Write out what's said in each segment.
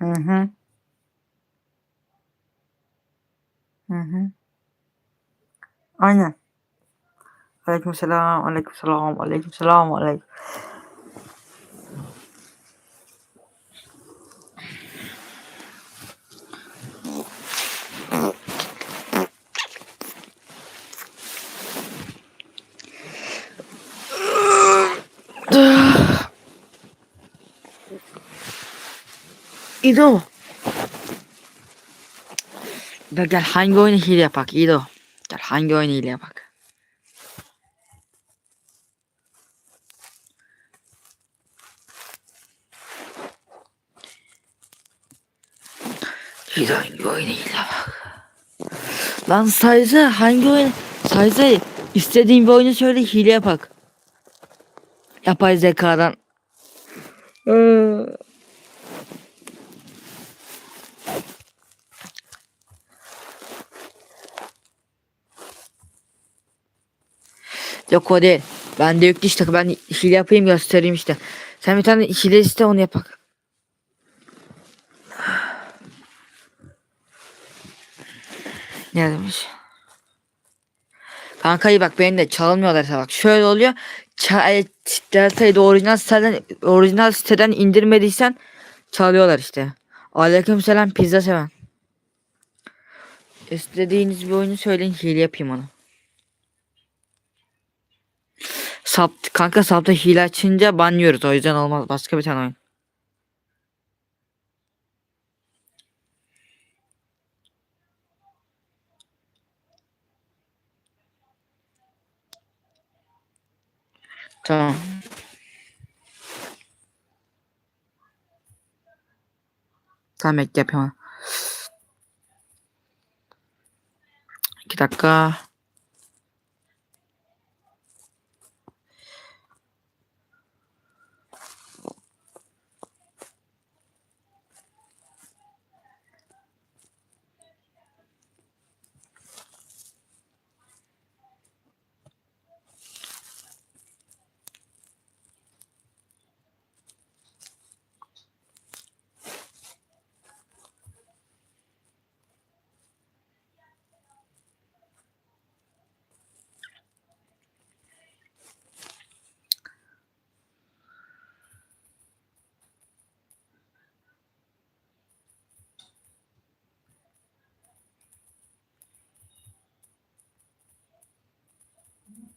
Uhum. Uhum. olha Aleyküm selam, aleyküm selam, aleyküm selam, aleyküm. İdo. Gel gel hangi oyunu hile yapak İdo. Gel hangi oyunu hile yapak. İdo hangi oyunu hile yapak. Lan Sayze hangi oyun? Sayze istediğin bir oyunu söyle hile yapak. Yapay zekadan. Ee, Yok o değil. Ben de yüklü işte. Ben hile yapayım göstereyim işte. Sen bir tane hile iste onu yapak. Ne demiş? Kankayı bak benim de çalınmıyorlar bak. Şöyle oluyor. Ça Delta'yı da orijinal siteden, orijinal siteden indirmediysen çalıyorlar işte. Aleykümselam pizza seven. İstediğiniz bir oyunu söyleyin hile yapayım onu. Sap, kanka sapta hile açınca banlıyoruz o yüzden olmaz başka bir tane oyun. Tamam. Tamam bekle yapayım.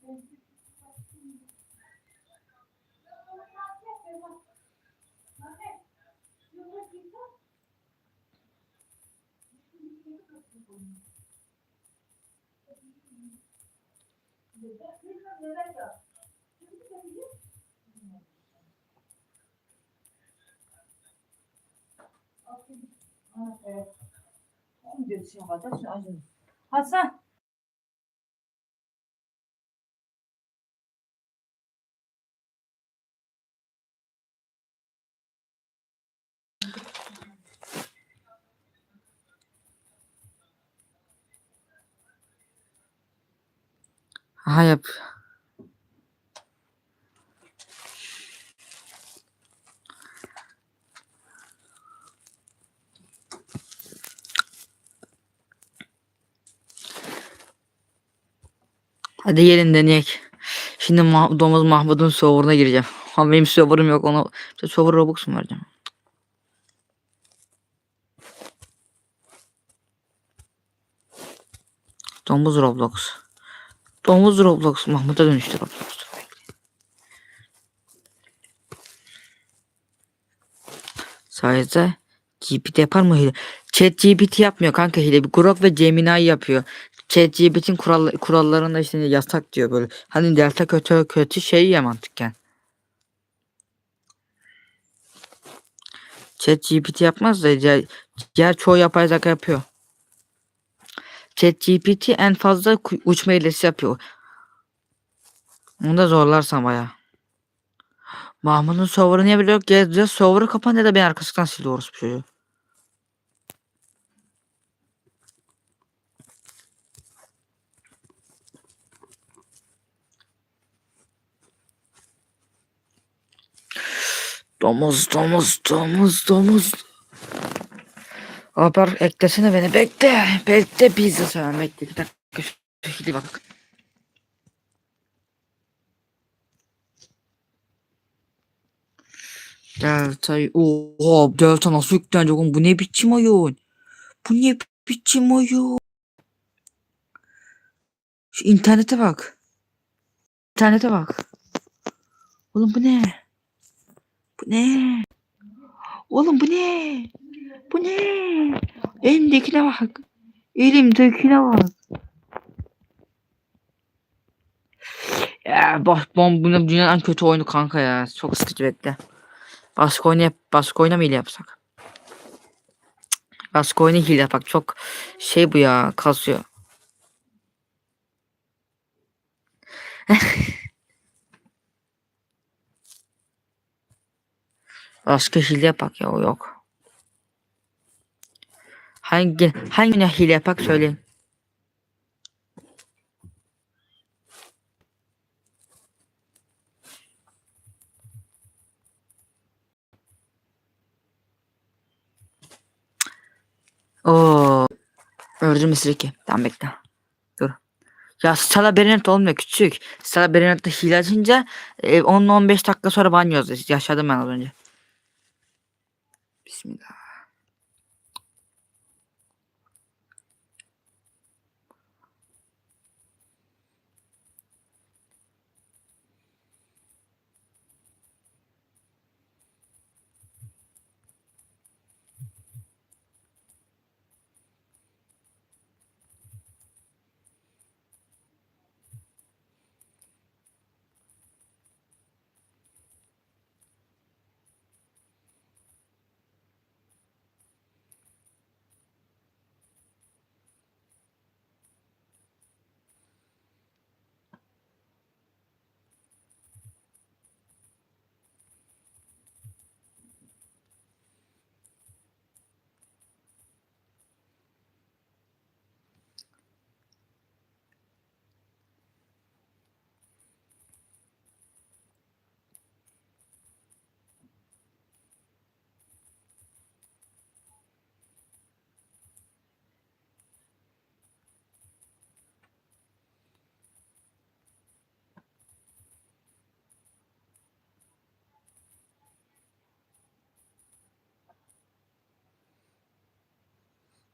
Onu. İki dakika. Hasan. Aha. Hadi gelin deneyek. Şimdi Mah- domuz Mahmut'un serverına gireceğim. Ama benim serverım yok ona. İşte server Robux mu vereceğim? Domuz Roblox. Domuz Roblox Mahmut'a dönüştü Roblox. Sayede GPT yapar mı hile? Chat GPT yapmıyor kanka hile. Grok ve Gemini yapıyor. Chat GPT'nin kural, kurallarında işte yasak diyor böyle. Hani delta kötü kötü şey ya mantıken. Chat GPT yapmaz da diğer, diğer çoğu yapay zeka yapıyor. Chat GPT en fazla uçma hilesi yapıyor. Onu da zorlarsan baya. Mahmut'un server'ı niye biliyor? Ya server'ı kapan ya da ben arkasından sildi orospu çocuğu. Domuz, domuz, domuz, domuz. Haber eklesene beni. Bekle. Bekle pizza sen. Bekle. Bir dakika. Hili bak. Delta'yı. Oha Delta nasıl yüklenecek oğlum? Bu ne biçim oyun? Bu ne biçim oyun? Şu internete bak. İnternete bak. Oğlum bu ne? Bu ne? Oğlum bu ne? Bu ne? Elimdekine bak. Elimdekine bak. Ya bak bom bu dünyanın en kötü oyunu kanka ya. Çok sıkıcı bekle. Başka oyunu yap, başka oyuna mı hile yapsak? Başka oyunu hile yapak. Çok şey bu ya kasıyor. Başka hile yapak ya o yok. Hangi hangi hile yapak söyleyin. Oo. Mısır iki. Tamam bekle. Dur. Ya Stella Bernard olmuyor küçük. Stella Bernard'da hile açınca e, 10-15 dakika sonra banyoz. Yaşadım ben az önce. Bismillah.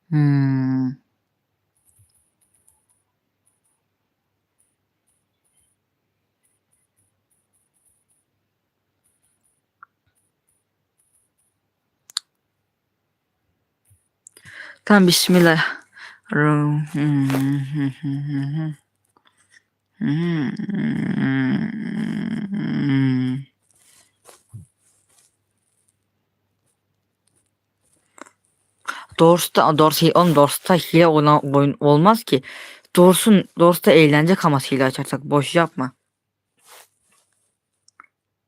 Hmm. Tamam bismillah. Doğrusu doğrusu oğlum doğrusu hile olan olmaz ki. Doğrusun doğrusu da eğlence kaması hile açarsak boş yapma.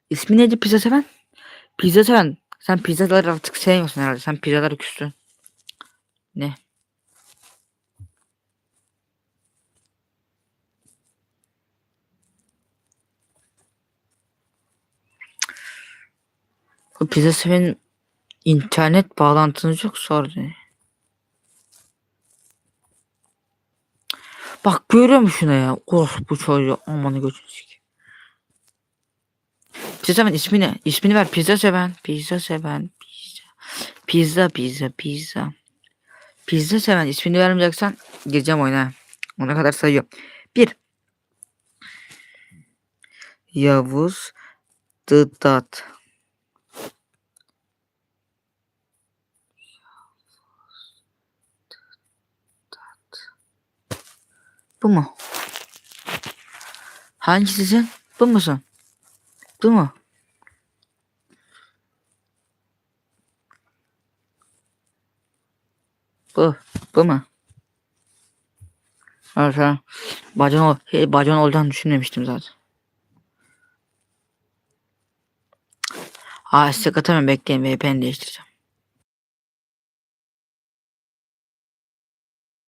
İsmi neydi pizza seven? Pizza seven. Sen pizzaları artık sevmiyorsun herhalde. Sen pizzaları küstün. Ne? Bu pizza seven internet bağlantınız yok sordu. Bak görüyor musun şuna ya? Oh bu çocuğu amanı götürsün. Pizza seven ismi ne? İsmini ver pizza seven. Pizza seven. Pizza. Pizza pizza pizza. Pizza seven ismini vermeyeceksen gireceğim oyuna. Ona kadar sayıyorum. Bir. Yavuz Dıdat. Bu mu? Hangisisin? Bu musun? Bu mu? Bu. Bu mu? Evet ha. Bacan, ol, he, bacan olacağını düşünmemiştim zaten. Ha istek atamıyorum bekleyin VPN değiştireceğim.